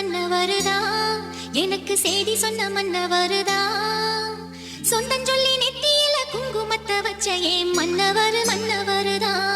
மன்ன வருதா எனக்கு செய்தி சொன்ன மன்ன வருதா சொந்தம் சொல்லி நெத்தியில குங்குமத்தை வச்ச ஏன் மன்னவர் மன்னவருதான்